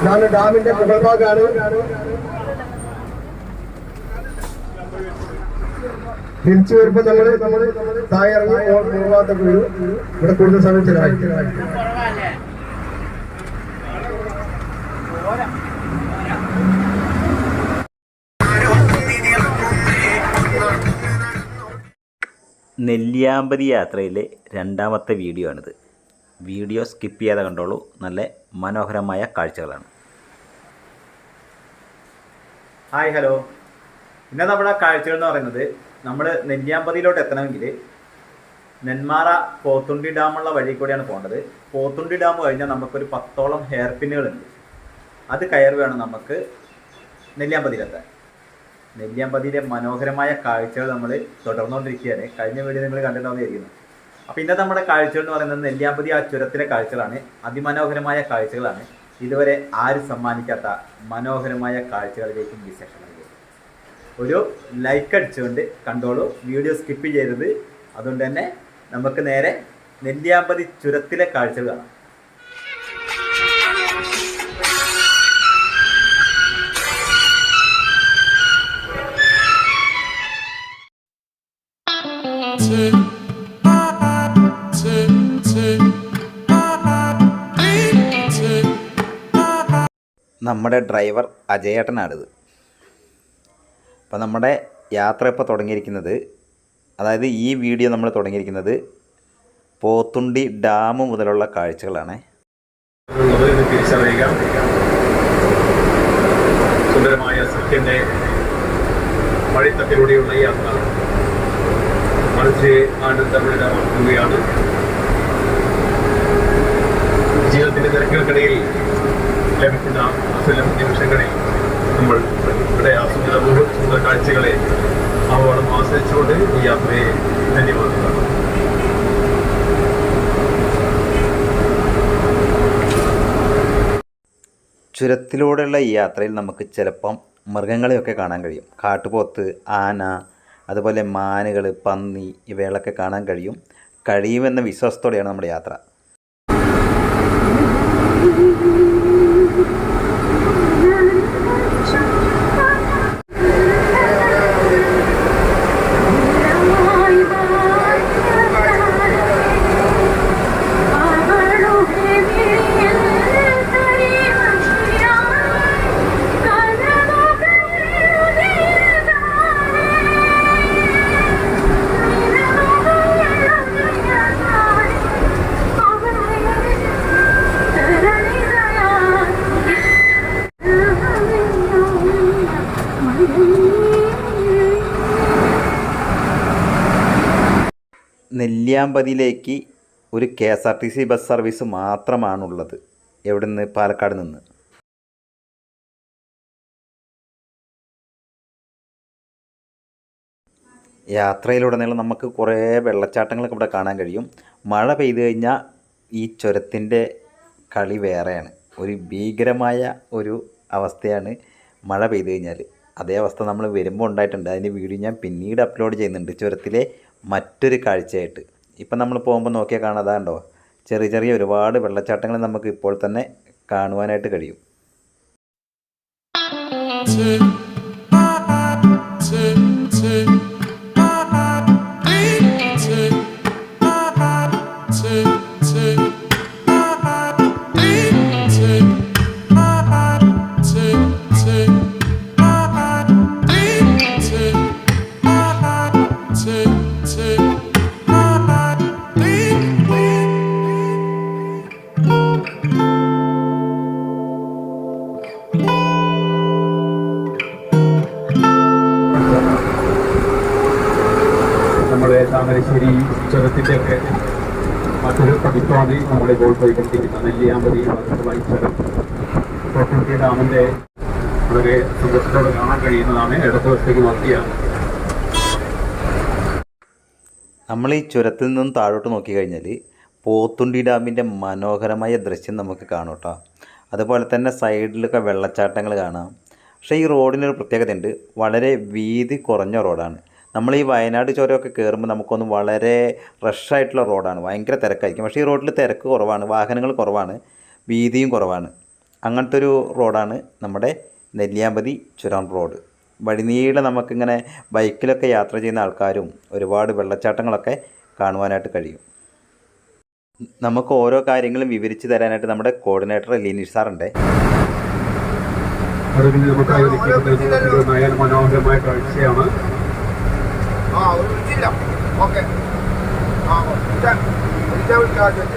ഇതാണ് ഡാമിന്റെ മുകൾ തിരിച്ചു വരുമ്പോ നമ്മൾ നമ്മൾ താഴെ ഇറങ്ങി വരും. ഇവിടെ കൂടുതൽ സമയം ചെലവായിരിക്കും. നെല്ലിയാമ്പതി യാത്രയിലെ രണ്ടാമത്തെ വീഡിയോ ആണിത്. വീഡിയോ സ്കിപ്പ് ചെയ്യാതെ കണ്ടോളൂ. നല്ല മനോഹരമായ കാഴ്ചകളാണ്. Hi hello. ഇന്ന് നമ്മുടെ കാഴ്ചകൾ എന്ന് പറയുന്നത് നമ്മൾ നെല്ലിയാമ്പതിയിലോട്ട് എത്തണമെങ്കിൽ നെന്മാറ പോത്തുണ്ടി ഡാമുള്ള വഴി കൂടിയാണ് പോകേണ്ടത്. പോത്തുണ്ടി ഡാം കഴിഞ്ഞാൽ നമുക്കൊരു പത്തോളം ഹെയർ പിന്നുകളുണ്ട് അത് കയറി വേണം നമുക്ക് നെല്ലിയാമ്പതിയിലെത്താൻ. നെല്ലിയാമ്പതിയിലെ മനോഹരമായ കാഴ്ചകൾ നമ്മൾ തുടർന്നുകൊണ്ടിരിക്കുകയാണ്. കഴിഞ്ഞ വീഡിയോ നിങ്ങൾ കണ്ടിട്ടുണ്ടാവുന്നതായിരിക്കുന്നു അപ്പോൾ ഇന്നത്തെ നമ്മുടെ കാഴ്ചകൾ എന്ന് പറയുന്നത് നെല്ലിയാമ്പതി ആ ചുരത്തിലെ കാഴ്ചകളാണ്. അതിമനോഹരമായ കാഴ്ചകളാണ്. ഇതുവരെ ആരും സമ്മാനിക്കാത്ത മനോഹരമായ കാഴ്ചകളിലേക്കും വിശേഷങ്ങളിലേക്കും. ഒരു ലൈക്ക് അടിച്ചുകൊണ്ട് കണ്ടോളൂ. വീഡിയോ സ്കിപ്പ് ചെയ്തത് അതുകൊണ്ട് തന്നെ നമുക്ക് നേരെ നെല്ലിയാമ്പതി ചുരത്തിലെ കാഴ്ചകൾ കാണാം. നമ്മുടെ ഡ്രൈവർ അജയേട്ടനാണിത്. അപ്പോൾ നമ്മുടെ യാത്ര ഇപ്പോൾ തുടങ്ങിയിരിക്കുന്നത് അതായത് ഈ വീഡിയോ നമ്മൾ തുടങ്ങിയിരിക്കുന്നത് പോത്തുണ്ടി ഡാം മുതലുള്ള കാഴ്ചകളാണ്. തിരിച്ചറിയുക സുന്ദരമായ സത്യന്റെ വഴിത്തട്ടിലൂടെയുള്ള യാത്ര. മനസ്സിനെ ആനന്ദപരിതമാക്കുകയാണ് ജീവിതത്തിന്റെ തിരക്കുകൾക്കിടയിൽ ലഭിക്കുന്ന അസുലം നിമിഷങ്ങളിൽ നമ്മൾ ഇവിടെ ആസ്വദിത സുന്ദര കാഴ്ചകളെ അവളും ആസ്വദിച്ചുകൊണ്ട് ഈ യാത്രയെ ധന്യമാക്കുകയാണ് ചുരത്തിലൂടെയുള്ള ഈ യാത്രയിൽ നമുക്ക് ചിലപ്പം മൃഗങ്ങളെയൊക്കെ കാണാൻ കഴിയും. കാട്ടുപോത്ത് ആന അതുപോലെ മാനുകൾ പന്നി ഇവയിലൊക്കെ കാണാൻ കഴിയും. കഴിയുമെന്ന വിശ്വാസത്തോടെയാണ് നമ്മുടെ യാത്ര. നെല്ലിയാമ്പതിയിലേക്ക് ഒരു K S R T C bus service മാത്രമാണുള്ളത്. എവിടെ നിന്ന് പാലക്കാട് നിന്ന്. യാത്രയിലുടനീളം നമുക്ക് കുറേ വെള്ളച്ചാട്ടങ്ങളൊക്കെ ഇവിടെ കാണാൻ കഴിയും. മഴ പെയ്തു കഴിഞ്ഞാൽ ഈ ചുരത്തിന്റെ കളി വേറെയാണ്. ഒരു ഭീകരമായ ഒരു അവസ്ഥയാണ് മഴ പെയ്തു കഴിഞ്ഞാൽ. അതേ അവസ്ഥ നമ്മൾ വരുമ്പോൾ ഉണ്ടായിട്ടുണ്ട്. അതിന്റെ വീഡിയോ ഞാൻ പിന്നീട് അപ്ലോഡ് ചെയ്യുന്നുണ്ട് ചുരത്തിലെ മറ്റൊരു കാഴ്ചയായിട്ട്. ഇപ്പം നമ്മൾ പോകുമ്പോൾ നോക്കിയാൽ കാണാതാണ്ടോ ചെറിയ ചെറിയ ഒരുപാട് വെള്ളച്ചാട്ടങ്ങൾ നമുക്ക് ഇപ്പോൾ തന്നെ കാണുവാനായിട്ട് കഴിയും. ചുരത്തിന്റെ ഒക്കെ മറ്റൊരു പതിപ്പാതി നമ്മളിപ്പോൾ പോയിക്കൊണ്ടിരിക്കുന്ന നെല്ലിയാമ്പതി ഭാഗത്തുള്ള ഈ വളരെ സന്തോഷത്തോടെ കാണാൻ കഴിയുന്നതാണ് ഇടതുവശത്തേക്ക് നോക്കിയാൽ. നമ്മൾ ഈ ചുരത്തിൽ നിന്നും താഴോട്ട് നോക്കിക്കഴിഞ്ഞാൽ പോത്തുണ്ടി ഡാമിന്റെ മനോഹരമായ ദൃശ്യം നമുക്ക് കാണും കേട്ടോ. അതുപോലെ തന്നെ സൈഡിലൊക്കെ വെള്ളച്ചാട്ടങ്ങൾ കാണാം. പക്ഷേ ഈ റോഡിനൊരു പ്രത്യേകതയുണ്ട്. വളരെ വീതി കുറഞ്ഞ റോഡാണ്. നമ്മൾ ഈ വയനാട് ചുരമൊക്കെ കയറുമ്പോൾ നമുക്കൊന്ന് വളരെ റഷായിട്ടുള്ള റോഡാണ്. ഭയങ്കര തിരക്കായിരിക്കും. പക്ഷേ ഈ റോഡിൽ തിരക്ക് കുറവാണ് വാഹനങ്ങൾ കുറവാണ് വീതിയും കുറവാണ്. അങ്ങനത്തെ ഒരു റോഡാണ് നമ്മുടെ നെല്ലിയാമ്പതി ചുരം റോഡ്. വഴിനീളെ നമുക്കിങ്ങനെ ബൈക്കിലൊക്കെ യാത്ര ചെയ്യുന്ന ആൾക്കാരും ഒരുപാട് വെള്ളച്ചാട്ടങ്ങളൊക്കെ കാണുവാനായിട്ട് കഴിയും. നമുക്ക് ഓരോ കാര്യങ്ങളും വിവരിച്ച് തരാനായിട്ട് നമ്മുടെ കോർഡിനേറ്റർ ലിനീഷ് സാറുണ്ട്. മനോഹരമായ കാഴ്ചയാണ്. ആ വിളിച്ചില്ല ഓക്കെ. ആ വിളിച്ചാൽ വിളിച്ചാൽ വിളിച്ചാൽ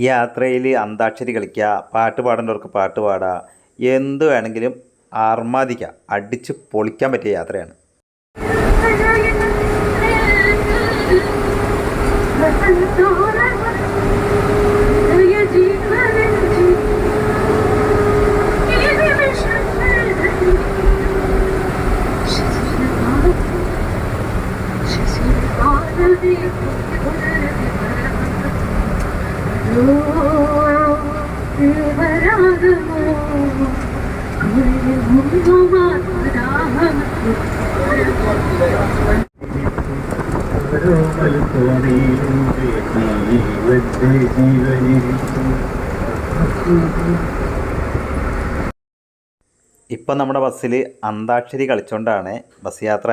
ഈ യാത്രയിൽ അന്താക്ഷരി കളിക്കുക പാട്ട് പാടേണ്ടവർക്ക് പാട്ട് പാടുക എന്ത് വേണമെങ്കിലും ആർമാദിക്കുക അടിച്ച് പൊളിക്കാൻ പറ്റിയ യാത്രയാണ്. ഇപ്പം നമ്മുടെ ബസ്സിൽ അന്താക്ഷരി കളിച്ചുകൊണ്ടാണ് ബസ് യാത്ര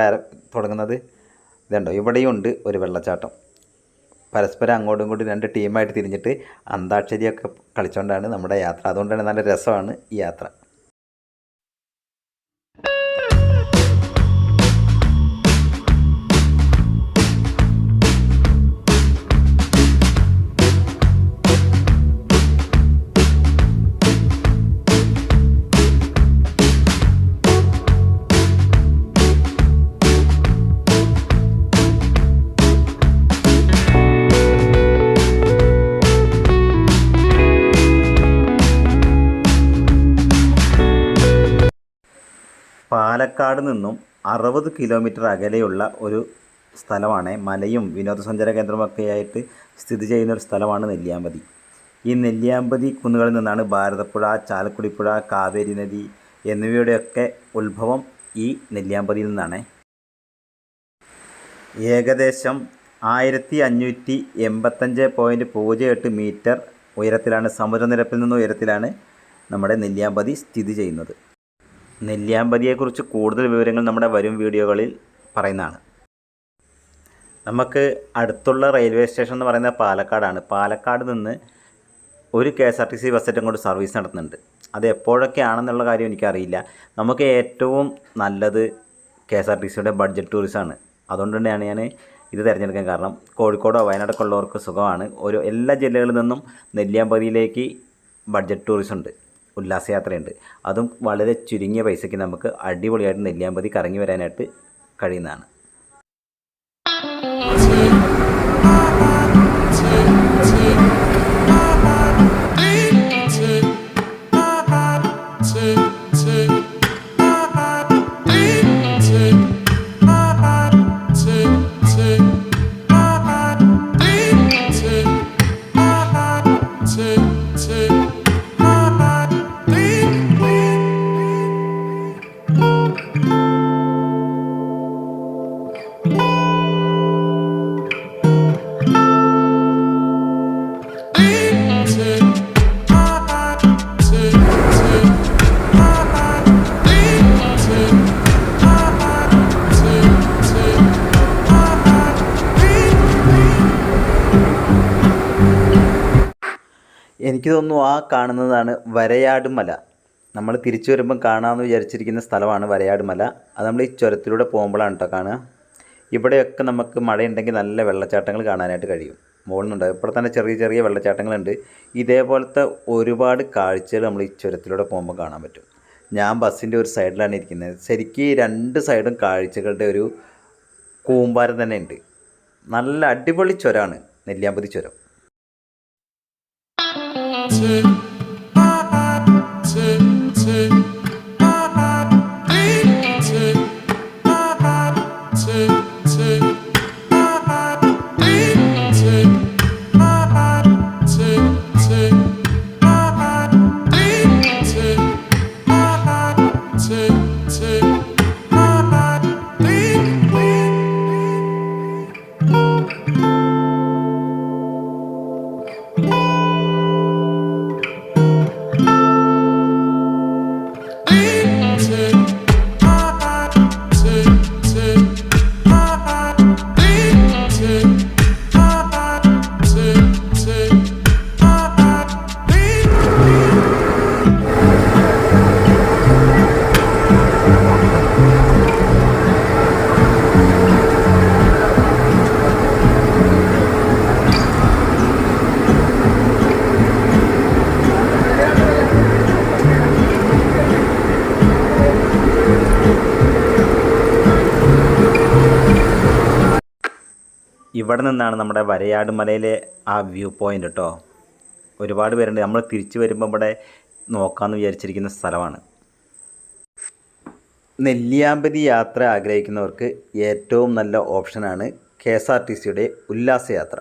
തുടങ്ങുന്നത്. ഇതുണ്ടോ? ഇവിടെയുണ്ട് ഒരു വെള്ളച്ചാട്ടം. പരസ്പരം അങ്ങോട്ടും ഇങ്ങോട്ടും രണ്ട് ടീമായിട്ട് തിരിഞ്ഞിട്ട് അന്താക്ഷരിയൊക്കെ കളിച്ചുകൊണ്ടാണ് നമ്മുടെ യാത്ര. അതുകൊണ്ടാണ് നല്ല രസമാണ് ഈ യാത്ര. പാലക്കാട് നിന്നും അറുപത് കിലോമീറ്റർ അകലെയുള്ള ഒരു സ്ഥലമാണ് മലയും വിനോദസഞ്ചാര കേന്ദ്രമൊക്കെയായിട്ട് സ്ഥിതി ചെയ്യുന്ന ഒരു സ്ഥലമാണ് നെല്ലിയാമ്പതി. ഈ നെല്ലിയാമ്പതി കുന്നുകളിൽ നിന്നാണ് ഭാരതപ്പുഴ ചാലക്കുടിപ്പുഴ കാവേരി നദി എന്നിവയുടെയൊക്കെ ഉത്ഭവം ഈ നെല്ലിയാമ്പതിയിൽ നിന്നാണ്. ഏകദേശം ആയിരത്തി അഞ്ഞൂറ്റി എൺപത്തഞ്ച് പോയിന്റ് പൂജ്യം എട്ട് മീറ്റർ ഉയരത്തിലാണ് സമുദ്രനിരപ്പിൽ നിന്ന് ഉയരത്തിലാണ് നമ്മുടെ നെല്ലിയാമ്പതി സ്ഥിതി ചെയ്യുന്നത്. നെല്ലിയാമ്പതിയെക്കുറിച്ച് കൂടുതൽ വിവരങ്ങൾ നമ്മുടെ വരും വീഡിയോകളിൽ പറയുന്നതാണ്. നമുക്ക് അടുത്തുള്ള റെയിൽവേ സ്റ്റേഷൻ എന്ന് പറയുന്നത് പാലക്കാടാണ്. പാലക്കാട് നിന്ന് ഒരു കെ എസ് ആർ ടി സി ബസ്സേറ്റം കൊണ്ട് സർവീസ് നടത്തുന്നുണ്ട്. അത് എപ്പോഴൊക്കെ ആണെന്നുള്ള കാര്യം എനിക്കറിയില്ല. നമുക്ക് ഏറ്റവും നല്ലത് കെ എസ് ആർ ടി സിയുടെ ബഡ്ജറ്റ് ടൂറിസമാണ് അതുകൊണ്ട് തന്നെയാണ് ഞാൻ ഇത് തിരഞ്ഞെടുക്കാൻ കാരണം കോഴിക്കോടോ വയനാടൊക്കെ ഉള്ളവർക്ക് സുഖമാണ്. ഒരു എല്ലാ ജില്ലകളിൽ നിന്നും നെല്ലിയാമ്പതിയിലേക്ക് ബഡ്ജറ്റ് ടൂറിസം ഉണ്ട്. ഉല്ലാസയാത്രയുണ്ട് അതും വളരെ ചുരുങ്ങിയ പൈസയ്ക്ക് നമുക്ക് അടിപൊളിയായിട്ട് നെല്ലിയാമ്പതി കറങ്ങി വരാനായിട്ട് കഴിയുന്നതാണ് എനിക്ക് തോന്നുന്നു ആ കാണുന്നതാണ് വരയാട് മല നമ്മൾ തിരിച്ചു വരുമ്പം കാണാമെന്ന് വിചാരിച്ചിരിക്കുന്ന സ്ഥലമാണ് വരയാട് മല അത് നമ്മൾ ഈ ചുരത്തിലൂടെ പോകുമ്പോഴാണ് കേട്ടോ കാണുക. ഇവിടെയൊക്കെ നമുക്ക് മഴയുണ്ടെങ്കിൽ നല്ല വെള്ളച്ചാട്ടങ്ങൾ കാണാനായിട്ട് കഴിയും. മുകളിലുണ്ടാകും ഇപ്പോൾ തന്നെ ചെറിയ ചെറിയ വെള്ളച്ചാട്ടങ്ങളുണ്ട്. ഇതേപോലത്തെ ഒരുപാട് കാഴ്ചകൾ നമ്മൾ ഈ ചുരത്തിലൂടെ പോകുമ്പോൾ കാണാൻ പറ്റും. ഞാൻ ബസ്സിന്റെ ഒരു സൈഡിലാണ് ഇരിക്കുന്നത്. ശരിക്കും രണ്ട് സൈഡും കാഴ്ചകളുടെ ഒരു കൂമ്പാരം തന്നെ ഉണ്ട്. നല്ല അടിപൊളി ചുരമാണ് നെല്ലിയാമ്പതി ചുരം. mountain ഇവിടെ നിന്നാണ് നമ്മുടെ വരയാട് മലയിലെ ആ വ്യൂ പോയിന്റ് കേട്ടോ ഒരുപാട് പേരുണ്ട്. നമ്മൾ തിരിച്ചു വരുമ്പോൾ ഇവിടെ നോക്കാമെന്ന് വിചാരിച്ചിരിക്കുന്ന സ്ഥലമാണ്. നെല്ലിയാമ്പതി യാത്ര ആഗ്രഹിക്കുന്നവർക്ക് ഏറ്റവും നല്ല ഓപ്ഷനാണ് കെ എസ് ആർ ടി സിയുടെ ഉല്ലാസയാത്ര.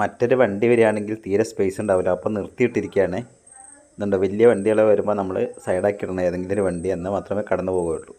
മറ്റൊരു വണ്ടി വരികയാണെങ്കിൽ തീരെ സ്പേസ് ഉണ്ടാവില്ല. അപ്പോൾ നിർത്തിയിട്ടിരിക്കുകയാണ് ഇതുണ്ട് വലിയ വണ്ടികൾ വരുമ്പോൾ നമ്മൾ സൈഡാക്കി ഇടണം. ഏതെങ്കിലും ഒരു വണ്ടി എന്നാൽ മാത്രമേ കടന്നു പോവുകയുള്ളൂ.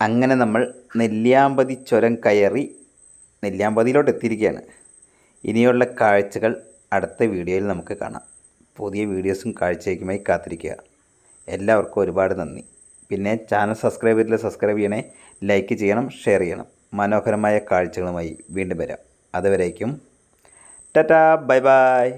അങ്ങനെ നമ്മൾ നെല്ലിയാമ്പതി ചുരം കയറി നെല്ലിയാമ്പതിയിലോട്ട് എത്തിയിരിക്കുകയാണ്. ഇനിയുള്ള കാഴ്ചകൾ അടുത്ത വീഡിയോയിൽ നമുക്ക് കാണാം. പുതിയ വീഡിയോസും കാഴ്ചയ്ക്കുമായി കാത്തിരിക്കുക. എല്ലാവർക്കും ഒരുപാട് നന്ദി. പിന്നെ ചാനൽ സബ്സ്ക്രൈബ് ചെയ്തില്ല സബ്സ്ക്രൈബ് ചെയ്യണേ. ലൈക്ക് ചെയ്യണം ഷെയർ ചെയ്യണം. മനോഹരമായ കാഴ്ചകളുമായി വീണ്ടും വരാം. അതുവരേക്കും. Tata bye bye.